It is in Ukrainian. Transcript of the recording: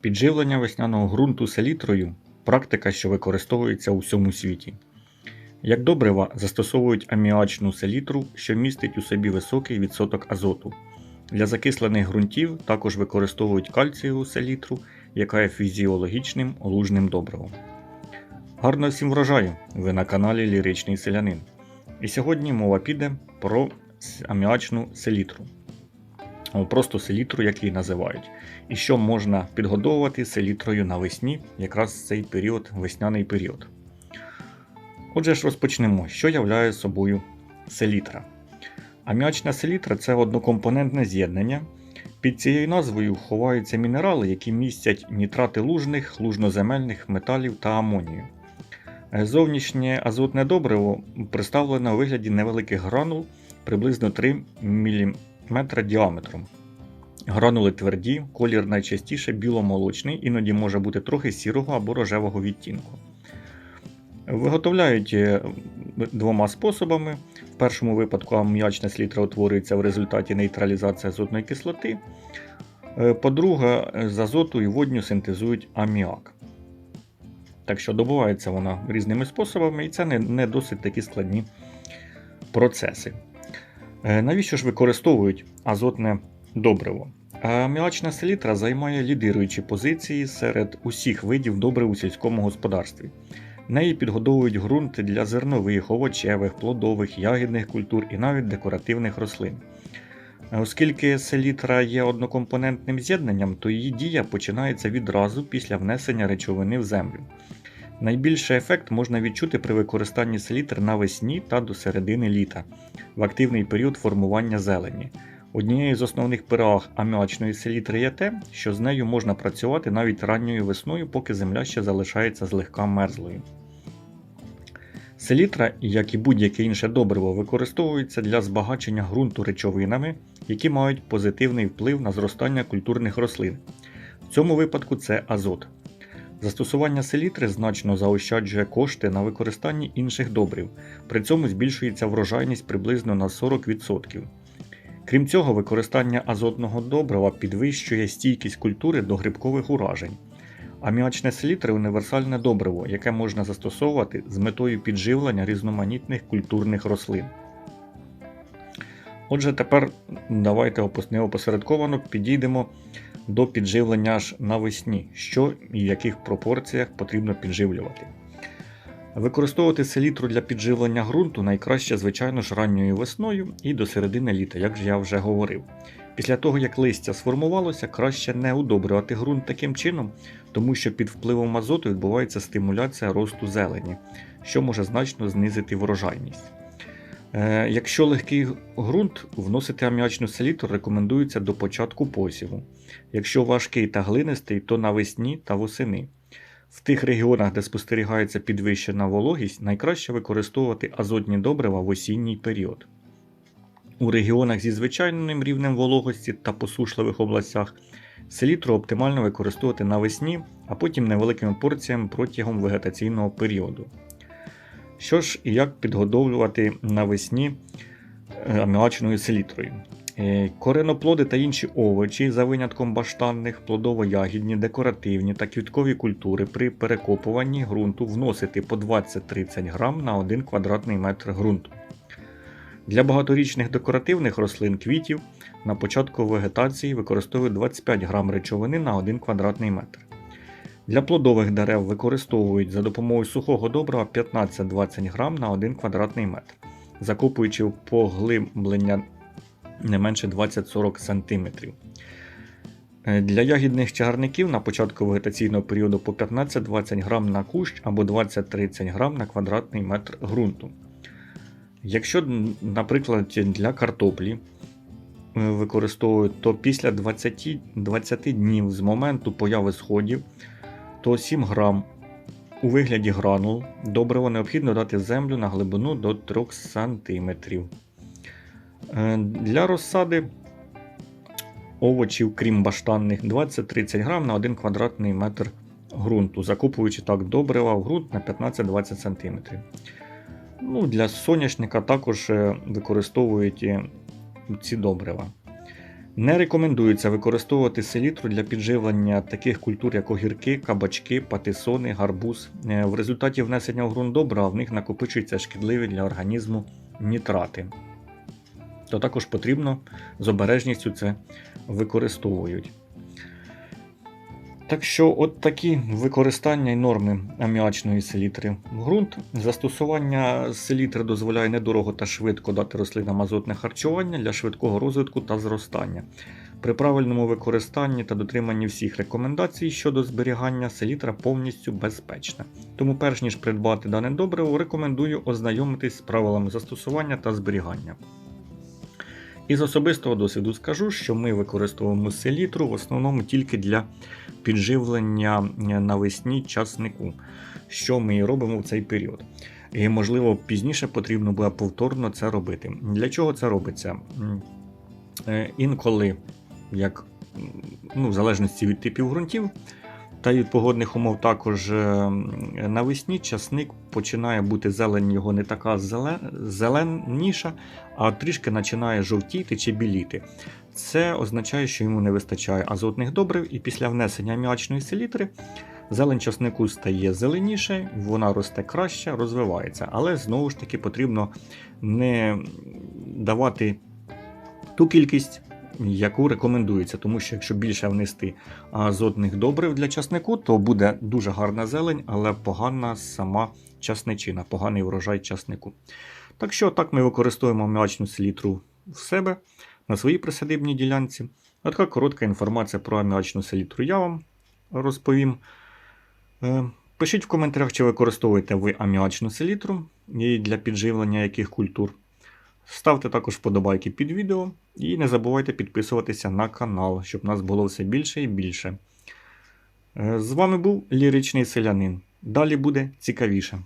Підживлення весняного ґрунту селітрою практика, що використовується у всьому світі. Як добрива застосовують аміачну селітру, що містить у собі високий відсоток азоту. Для закислених ґрунтів також використовують кальцієву селітру, яка є фізіологічним лужним добривом. Гарно всім врожаю! Ви на каналі Ліричний Селянин. І сьогодні мова піде про аміачну селітру. Або Просто селітру, як її називають. І що можна підгодовувати селітрою навесні, якраз цей період, весняний період. Отже ж розпочнемо, що являє собою селітра. Аміачна селітра це однокомпонентне з'єднання. Під цією назвою ховаються мінерали, які містять нітрати лужних, лужноземельних металів та амонію. Зовнішнє азотне добриво представлене у вигляді невеликих гранул приблизно 3 мм діаметром. Гранули тверді, колір найчастіше біломолочний, іноді може бути трохи сірого або рожевого відтінку. Виготовляють е, двома способами. В першому випадку аміачна слітра утворюється в результаті нейтралізації азотної кислоти. Е, По-друге, з азоту і водню синтезують аміак. Так що добувається вона різними способами, і це не, не досить такі складні процеси. Е, Навіщо ж використовують азотне добриво? Аміачна селітра займає лідируючі позиції серед усіх видів добрив у сільському господарстві. Неї підгодовують ґрунт для зернових, овочевих, плодових, ягідних культур і навіть декоративних рослин. Е, Оскільки селітра є однокомпонентним з'єднанням, то її дія починається відразу після внесення речовини в землю. Найбільший ефект можна відчути при використанні селітр навесні та до середини літа, в активний період формування зелені. Однією з основних переваг аміачної селітри є те, що з нею можна працювати навіть ранньою весною, поки земля ще залишається злегка мерзлою. Селітра, як і будь-яке інше добриво, використовується для збагачення ґрунту речовинами, які мають позитивний вплив на зростання культурних рослин. В цьому випадку це азот. Застосування селітри значно заощаджує кошти на використанні інших добрив, при цьому збільшується врожайність приблизно на 40%. Крім цього, використання азотного добрива підвищує стійкість культури до грибкових уражень. Аміачне селітри універсальне добриво, яке можна застосовувати з метою підживлення різноманітних культурних рослин. Отже, тепер давайте опос- неопосередковано підійдемо до підживлення аж навесні, що і в яких пропорціях потрібно підживлювати. Використовувати селітру для підживлення ґрунту найкраще, звичайно ж, ранньою весною і до середини літа, як я вже говорив. Після того, як листя сформувалося, краще не удобрювати ґрунт таким чином, тому що під впливом азоту відбувається стимуляція росту зелені, що може значно знизити врожайність. Е, якщо легкий ґрунт, вносити аміачну селітру рекомендується до початку посіву. Якщо важкий та глинистий, то навесні та восени. В тих регіонах, де спостерігається підвищена вологість, найкраще використовувати азотні добрива в осінній період. У регіонах зі звичайним рівнем вологості та посушливих областях селітру оптимально використовувати навесні, а потім невеликими порціями протягом вегетаційного періоду. Що ж і як підгодовлювати навесні е, аміачною селітрою? Е, Кореноплоди та інші овочі, за винятком баштанних, плодово-ягідні, декоративні та квіткові культури при перекопуванні ґрунту вносити по 20-30 грам на 1 квадратний метр ґрунту. Для багаторічних декоративних рослин квітів на початку вегетації використовують 25 грам речовини на 1 квадратний метр. Для плодових дерев використовують за допомогою сухого добрива 15-20 грам на 1 квадратний метр, закопуючи поглиблення не менше 20-40 см. Е, Для ягідних чагарників на початку вегетаційного періоду по 15-20 грам на кущ або 20-30 грам на квадратний метр ґрунту. Якщо, наприклад, для картоплі е, використовують, то після 20, 20 днів з моменту появи сходів, то 7 грам у вигляді гранул добриво необхідно дати землю на глибину до 3 см. Е, Для розсади овочів, крім баштанних, 20-30 грам на 1 квадратний метр ґрунту, закупуючи так добрива в ґрунт на 15-20 см. Ну, для соняшника також е, використовують е, ці добрива. Не рекомендується використовувати селітру для підживлення таких культур, як огірки, кабачки, патисони, гарбуз. Е, В результаті внесення в ґрунт добра в них накопичуються шкідливі для організму нітрати. То також потрібно з обережністю це використовують. Так що, от такі використання і норми аміачної селітри в ґрунт. Застосування селітри дозволяє недорого та швидко дати рослинам азотне харчування для швидкого розвитку та зростання. При правильному використанні та дотриманні всіх рекомендацій щодо зберігання селітра повністю безпечна. Тому, перш ніж придбати дане добриво, рекомендую ознайомитись з правилами застосування та зберігання. Із особистого досвіду скажу, що ми використовуємо селітру в основному тільки для підживлення е, навесні часнику, що ми і робимо в цей період. І, можливо, пізніше потрібно буде повторно це робити. Для чого це робиться? Е, Інколи, як ну, в залежності від типів ґрунтів та від погодних умов, також е, навесні часник починає бути зелень його не така зеле- зеленіша, а трішки починає жовтіти чи біліти. Це означає, що йому не вистачає азотних добрив, і після внесення аміачної селітри зелень часнику стає зеленіше, вона росте краще, розвивається. Але знову ж таки потрібно не давати ту кількість, яку рекомендується, тому що якщо більше внести азотних добрив для часнику, то буде дуже гарна зелень, але погана сама часничина, поганий врожай часнику. Так що так ми використовуємо аміачну селітру в себе на своїй присадибній ділянці. А така коротка інформація про аміачну селітру я вам розповім. Е, Пишіть в коментарях, чи використовуєте ви аміачну селітру і для підживлення яких культур. Ставте також вподобайки під відео і не забувайте підписуватися на канал, щоб нас було все більше і більше. Е, З вами був ліричний селянин. Далі буде цікавіше.